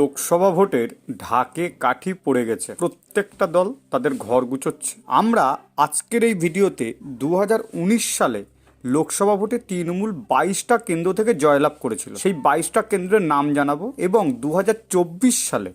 লোকসভা ভোটের ঢাকে কাঠি পড়ে গেছে। প্রত্যেকটা দল তাদের ঘর গুছোচ্ছে। আমরা আজকের এই ভিডিওতে দু হাজার উনিশ সালে লোকসভা ভোটে তৃণমূল বাইশটা কেন্দ্র থেকে জয়লাভ করেছিল। সেই বাইশটা কেন্দ্রের নাম জানাব এবং দু হাজার চব্বিশ সালে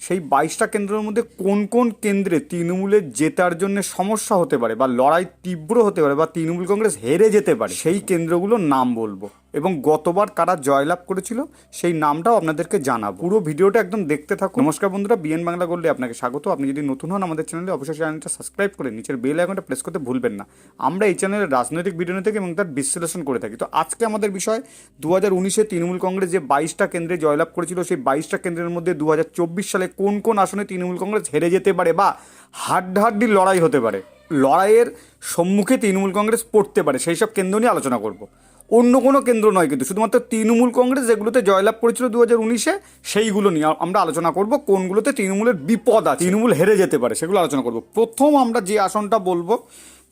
সেই বাইশটা কেন্দ্রের মধ্যে কোন কোন কেন্দ্রে তৃণমূলের জেতার জন্য সমস্যা হতে পারে বা লড়াই তীব্র হতে পারে বা তৃণমূল কংগ্রেস হেরে যেতে পারে, সেই কেন্দ্রগুলোর নাম বলব। এবং গতবার কারা জয়লাভ করেছিল, সেই নামটাও আপনাদেরকে জানাব। পুরো ভিডিওটা একদম দেখতে থাকুন। নমস্কার বন্ধুরা, বিএন বাংলা করলে আপনাকে স্বাগত। আপনি যদি নতুন হন আমাদের চ্যানেলে, অবশ্যই চ্যানেলটা সাবস্ক্রাইব করে নিচের বেল আইকনটা প্রেস করতে ভুলবেন না। আমরা এই চ্যানেলে রাজনৈতিক ভিডিও থাকি এবং তার বিশ্লেষণ করে থাকি। তো আজকে আমাদের বিষয় দু হাজার উনিশে তৃণমূল কংগ্রেস যে বাইশটা কেন্দ্রে জয়লাভ করেছিল, সেই বাইশটা কেন্দ্রের মধ্যে দু হাজার চব্বিশ সালে কোন কোন আসনে তৃণমূল কংগ্রেস হেরে যেতে পারে বা হাড্ডাহাড্ডি লড়াই হতে পারে? লড়াইয়ের সম্মুখে তৃণমূল কংগ্রেস পড়তে পারে, সেই সব কেন্দ্র নিয়ে আলোচনা করব। অন্য কোনো কেন্দ্র নয় কিন্তু, শুধুমাত্র তৃণমূল কংগ্রেস যেগুলোতে জয়লাভ করেছিল দু হাজার উনিশে, সেইগুলো নিয়ে আমরা আলোচনা করব, কোনগুলোতে তৃণমূলের বিপদ আছে। তৃণমূল হেরে যেতে পারে, সেগুলো আলোচনা করব। প্রথম আমরা যে আসনটা বলব,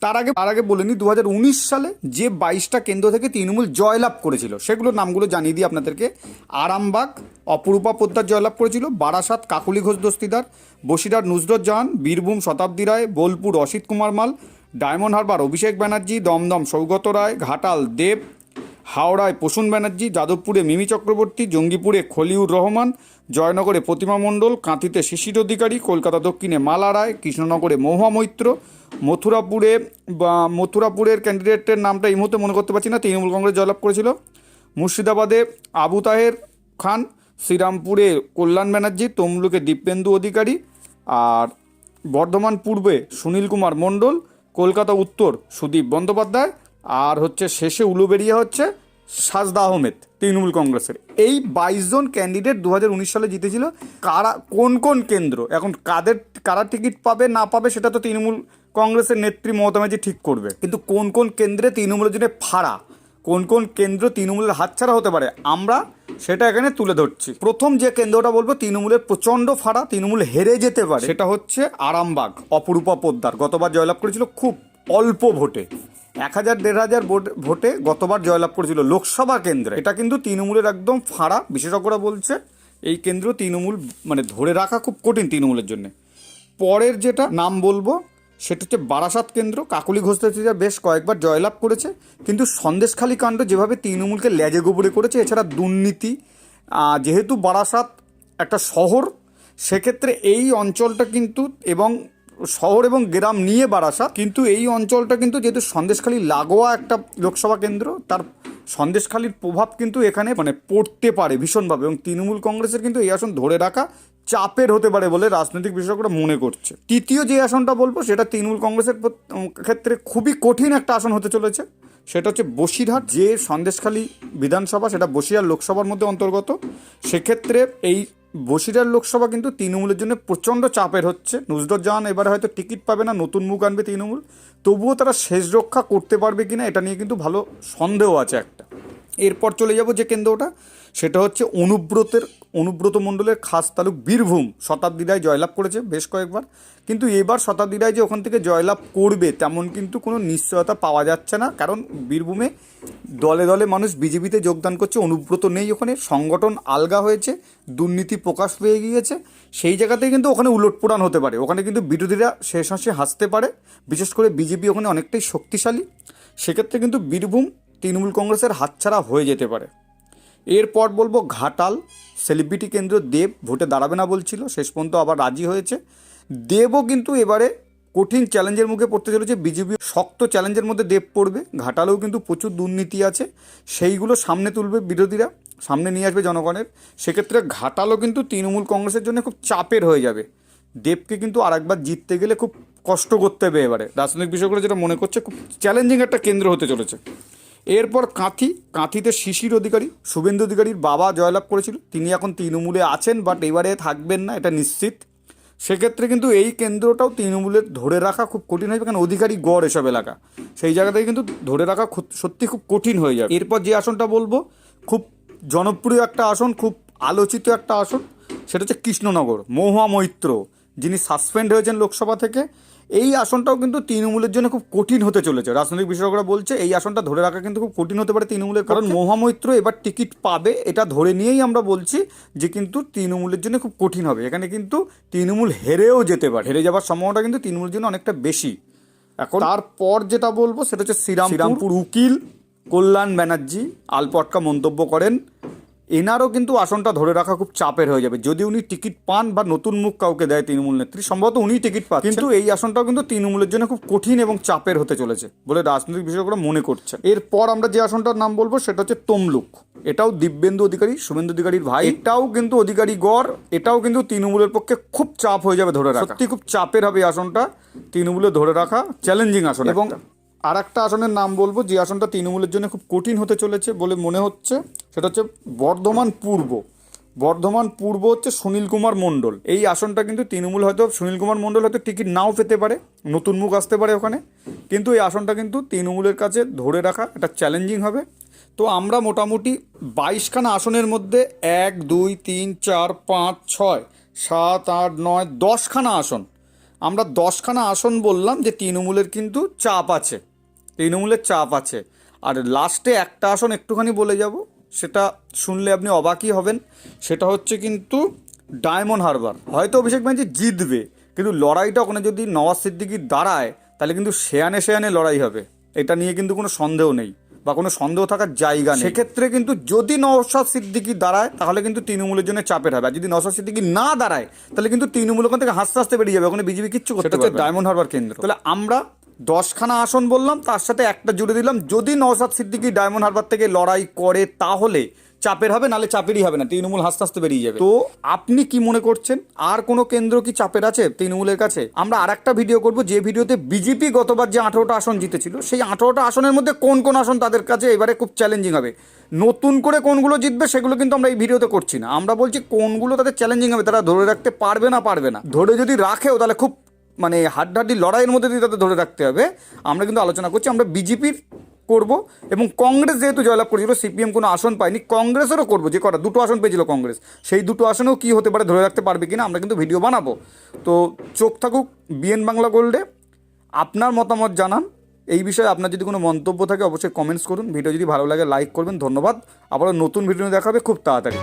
তার আগে তার আগে বলে নিই দু হাজার উনিশ সালে যে বাইশটা কেন্দ্র থেকে তৃণমূল জয়লাভ করেছিল, সেগুলোর নামগুলো জানিয়ে দিই আপনাদেরকে। আরামবাগ, অপরূপা পোদ্দার জয়লাভ করেছিল, বারাসাত, কাকুলি ঘোষ দস্তিদার বসিরহাট নুসরত জাহান, বীরভূম শতাব্দী রায়, বোলপুর অসিত কুমার মাল, ডায়মন্ড হারবার অভিষেক ব্যানার্জি, দমদম সৌগত রায়, ঘাটাল দেব হাওড়ায় প্রসূন ব্যানার্জি, যাদবপুরে মিমি চক্রবর্তী, জঙ্গিপুরে খলিউর রহমান, জয়নগরে প্রতিমা মণ্ডল, কাঁথিতে শিশির অধিকারী, কলকাতা দক্ষিণে মালা রায়, কৃষ্ণনগরে মহুয়া মৈত্র, মথুরাপুরে বা মথুরাপুরের ক্যান্ডিডেটের নামটা এই মুহূর্তে মনে করতে পারছি না, তৃণমূল কংগ্রেস জয়লাভ করেছিল। মুর্শিদাবাদে আবু তাহের খান, শ্রীরামপুরে কল্যাণ ব্যানার্জি, তমলুকে দীপেন্দু অধিকারী আর বর্ধমান পূর্বে সুনীল কুমার মণ্ডল, কলকাতা উত্তর সুদীপ বন্দ্যোপাধ্যায় আর হচ্ছে শেষে উলুবেরিয়া হচ্ছে সাজদা আহমেদ, তৃণমূল কংগ্রেসের। এই বাইশ জন ক্যান্ডিডেট দু হাজার উনিশ সালে জিতেছিল। কারা, কোন কোন কেন্দ্র? এখন কাদের, কারা টিকিট পাবে, না পাবে, সেটা তো তৃণমূল কংগ্রেসের নেত্রী মমতা ব্যানার্জি ঠিক করবে। কিন্তু কোন কোন কেন্দ্রে তৃণমূলের জন্য ফাড়া? কোন কোন কেন্দ্র তৃণমূলের হাতছাড়া হতে পারে? আমরা সেটা এখানে তুলে ধরছি। প্রথম যে কেন্দ্রটা বলব, তৃণমূলের প্রচণ্ড ফাড়া, তৃণমূল হেরে যেতে পারে, সেটা হচ্ছে আরামবাগ, অপরূপা পোদ্দার। গতবার জয়লাভ করেছিল খুব অল্প ভোটে। এক হাজার, দেড় হাজার ভোট- গতবার জয়লাভ করেছিল লোকসভা কেন্দ্রে। এটা কিন্তু তৃণমূলের একদম ফাড়া, বিশেষজ্ঞরা বলছে, এই কেন্দ্র তৃণমূল মানে ধরে রাখা খুব কঠিন তৃণমূলের জন্য। পরের যেটা নাম বলব, সেটা হচ্ছে বারাসাত কেন্দ্র। কাকলি ঘোষ বেশ কয়েকবার জয়লাভ করেছে, কিন্তু সন্দেশখালী কাণ্ড যেভাবে তৃণমূলকে লেজে গোবরে করেছে, এছাড়া দুর্নীতি যেহেতু বারাসাত একটা শহর, সেক্ষেত্রে এই অঞ্চলটা কিন্তু, এবং শহর এবং গ্রাম নিয়ে বারাসাত কিন্তু এই অঞ্চলটা কিন্তু যেহেতু সন্দেশখালী লাগোয়া একটা লোকসভা কেন্দ্র, তার সন্দেশখালীর প্রভাব কিন্তু এখানে মানে পড়তে পারে ভীষণভাবে এবং তৃণমূল কংগ্রেসের কিন্তু এই আসন ধরে রাখা চাপের হতে পারে বলে রাজনৈতিক বিশেষজ্ঞরা মনে করছে। তৃতীয় যে আসনটা বলব, সেটা তৃণমূল কংগ্রেসের ক্ষেত্রে খুবই কঠিন একটা আসন হতে চলেছে। সেটা হচ্ছে বসিরহাট, যে সন্দেশখালী বিধানসভা, সেটা বসিরহাট লোকসভার মধ্যে অন্তর্গত। সেক্ষেত্রে এই বসিরহাট লোকসভা কিন্তু তৃণমূলের জন্য প্রচণ্ড চাপের হচ্ছে। নজরত জাহান এবারে হয়তো টিকিট পাবে না, নতুন মুখ আনবে তৃণমূল। তবুও তারা শেষ রক্ষা করতে পারবে কি না এটা নিয়ে কিন্তু ভালো সন্দেহ আছে একটা। এরপর চলে যাব যে কেন্দ্রটা। সেটা হচ্ছে অনুব্রতের, অনুব্রত মণ্ডলের খাস তালুক বীরভূম শতাব্দী রায় জয়লাভ করেছে বেশ কয়েকবার। কিন্তু এবার শতাব্দী রায় যে ওখান থেকে জয়লাভ করবে, তেমন কিন্তু কোনো নিশ্চয়তা পাওয়া যাচ্ছে না। কারণ বীরভূমে দলে দলে মানুষ বিজেপিতে যোগদান করছে, অনুব্রত নেই ওখানে, সংগঠন আলগা হয়েছে, দুর্নীতি প্রকাশ পেয়ে গিয়েছে। সেই জায়গাতেই কিন্তু ওখানে উলটপুরাণ হতে পারে। ওখানে কিন্তু বিরোধীরা শেষ হাসি হাসতে পারে। বিশেষ করে বিজেপি ওখানে অনেকটাই শক্তিশালী। সেক্ষেত্রে কিন্তু বীরভূম তৃণমূল কংগ্রেসের হাতছাড়া হয়ে যেতে পারে। এরপর বলব ঘাটাল। সেলিব্রিটি কেন্দ্র দেব ভোটে দাঁড়াবে না বলছিল, শেষ পর্যন্ত আবার রাজি হয়েছে। দেবও কিন্তু এবারে কঠিন চ্যালেঞ্জের মুখে পড়তে চলেছে। বিজেপি শক্ত চ্যালেঞ্জের মধ্যে দেব পড়বে। ঘাটালেও কিন্তু প্রচুর দুর্নীতি আছে। সেইগুলো সামনে তুলবে বিরোধীরা, সামনে নিয়ে আসবে জনগণের। সেক্ষেত্রে ঘাটালও কিন্তু তৃণমূল কংগ্রেসের জন্য খুব চাপের হয়ে যাবে। দেবকে কিন্তু আরেকবার জিততে গেলে খুব কষ্ট করতে হবে এবারে। রাজনৈতিক বিষয়গুলো যেটা মনে করছে, খুব চ্যালেঞ্জিং একটা কেন্দ্র হতে চলেছে। এরপর কাঁথি, কাঁথিতে শিশির অধিকারী, শুভেন্দু অধিকারীর বাবা জয়লাভ করেছিল। তিনি এখন তৃণমূলে আছেন বাট এবারে থাকবেন না, এটা নিশ্চিত। সেক্ষেত্রে কিন্তু এই কেন্দ্রটাও তৃণমূলের ধরে রাখা খুব কঠিন হবে কারণ অধিকারী গড় এসব এলাকা। সেই জায়গা থেকে কিন্তু ধরে রাখা সত্যি খুব কঠিন হয়ে যাবে। এরপর যে আসনটা বলব, খুব জনপ্রিয় একটা আসন, খুব আলোচিত একটা আসন, সেটা হচ্ছে কৃষ্ণনগর, মহুয়া মৈত্র। যিনি সাসপেন্ড হয়েছেন লোকসভা থেকে এই আসনটাও কিন্তু তৃণমূলের জন্য খুব কঠিন হতে চলেছে। রাজনৈতিক বিশেষজ্ঞরা বলছে এই আসনটা ধরে রাখা কিন্তু খুব কঠিন হতে পারে তৃণমূলের কারণ মহামৈত্র এবার টিকিট পাবে এটা ধরে নিয়েই আমরা বলছি যে কিন্তু তৃণমূলের জন্য খুব কঠিন হবে। এখানে কিন্তু তৃণমূল হেরেও যেতে পারে। হেরে যাওয়ার সম্ভাবনাটা কিন্তু তৃণমূলের জন্য অনেকটা বেশি। এখন তারপর যেটা বলব সেটা হচ্ছে শ্রীরাম শ্রীরামপুর উকিল কল্যাণ ব্যানার্জি আলপটকা মন্তব্য করেন। এনারও কিন্তু আসনটা ধরে রাখা খুব চাপের হয়ে যাবে। যদি উনি টিকিট পান বা নতুন মুখ কাউকে দেয় তৃণমূল নেত্রী সম্ভবত উনি টিকিট পান কিন্তু এই আসনটাও কিন্তু তৃণমূলের জন্য খুব কঠিন এবং চাপের হতে চলেছে বলে রাজনৈতিক বিশেষজ্ঞরা মনে করছে এরপর আমরা যে আসনটার নাম বলব সেটা হচ্ছে তমলুক। এটাও দিব্যেন্দু অধিকারী শুভেন্দু অধিকারীর ভাই। এটাও কিন্তু অধিকারী গড় এটাও কিন্তু তৃণমূলের পক্ষে খুব চাপ হয়ে যাবে ধরে রাখা। সত্যি খুব চাপের হবে এই আসনটা তৃণমূলে ধরে রাখা চ্যালেঞ্জিং আসন এবং আর একটা আসনের নাম বলব, যে আসনটা তৃণমূলের জন্য খুব কঠিন হতে চলেছে বলে মনে হচ্ছে, সেটা হচ্ছে বর্ধমান পূর্ব। বর্ধমান পূর্ব হচ্ছে সুনীল কুমার মণ্ডল। এই আসনটা কিন্তু তৃণমূল হয়তো, সুনীল কুমার মণ্ডল হয়তো টিকিট নাও পেতে পারে, নতুন মুখ আসতে পারে ওখানে, কিন্তু এই আসনটা কিন্তু তৃণমূলের কাছে ধরে রাখা একটা চ্যালেঞ্জিং হবে। তো আমরা মোটামুটি বাইশখানা আসনের মধ্যে এক, দুই, তিন, চার, পাঁচ, ছয়, সাত, আট, নয়, দশখানা আসন। আমরা দশখানা আসন বললাম যে তৃণমূলের কিন্তু চাপ আছে। তৃণমূলের চাপ আছে। আর লাস্টে একটা আসন একটুখানি বলে যাব সেটা শুনলে আপনি অবাকই হবেন। সেটা হচ্ছে কিন্তু ডায়মন্ড হারবার। হয়তো অভিষেক ব্যানার্জি জিতবে কিন্তু লড়াইটা ওখানে যদি নওয়াজ সিদ্দিকি দাঁড়ায় তাহলে কিন্তু সেয়ানে সেয়ানে লড়াই হবে। এটা নিয়ে কিন্তু কোনো সন্দেহ নেই বা কোনো সন্দেহ থাকার জায়গা নেই। সেক্ষেত্রে কিন্তু যদি নওশাদ সিদ্দিকি দাঁড়ায় তাহলে কিন্তু তৃণমূলের জন্য চাপের হবে। আর যদি নওশাদ সিদ্দিকি না দাঁড়ায় তাহলে কিন্তু তৃণমূল ওখান থেকে হাসতে হাসতে বেরিয়ে যাবে। ওখানে বিজেপি কিচ্ছু করতে পারবে ডায়মন্ড হারবার কেন্দ্র। তাহলে আমরা দশখানা আসন বললাম, তার সাথে একটা জুড়ে দিলাম। যদি নওসাদ সিদ্দিকি ডায়মন্ড হারবার থেকে লড়াই করে, তাহলে চাপের হবে, নালে চাপেরই হবে না, তৃণমূল হাসতে হাসতে বেরিয়ে যাবে। তো আপনি কি মনে করছেন, আর কোনো কেন্দ্র কি চাপের আছে তৃণমূলের কাছে? আমরা আর একটা ভিডিও করব, যে ভিডিওতে বিজেপি গতবার যে আঠারোটা আসন জিতেছিল, সেই আঠারোটা আসনের মধ্যে কোন কোন আসন তাদের কাছে এবারে খুব চ্যালেঞ্জিং হবে। নতুন করে কোনগুলো জিতবে, সেগুলো কিন্তু আমরা এই ভিডিওতে করছি না। আমরা বলছি কোনগুলো তাদের চ্যালেঞ্জিং হবে, তারা ধরে রাখতে পারবে না পারবে না। ধরে যদি রাখেও, তাহলে খুব মানে হাড্ডাহাড্ডি লড়াইয়ের মধ্যে দিয়ে তাদের ধরে রাখতে হবে। আমরা কিন্তু আলোচনা করছি, আমরা বিজেপির করব এবং কংগ্রেস যেহেতু জয়লাভ করেছিল, সিপিএম কোনো আসন পায়নি, কংগ্রেসেরও করব, যে কটা, দুটো আসন পেয়েছিল কংগ্রেস। সেই দুটো আসনেও কী হতে পারে, ধরে রাখতে পারবে কিনা, আমরা কিন্তু ভিডিও বানাবো। তো চোখ থাকুক, বিএন বাংলা গোল্ডে আপনার মতামত জানান। এই বিষয়ে আপনার যদি কোনো মন্তব্য থাকে, অবশ্যই কমেন্টস করুন। ভিডিও যদি ভালো লাগে লাইক করবেন, ধন্যবাদ। আবারও নতুন ভিডিও দেখাবে, খুব তাড়াতাড়ি।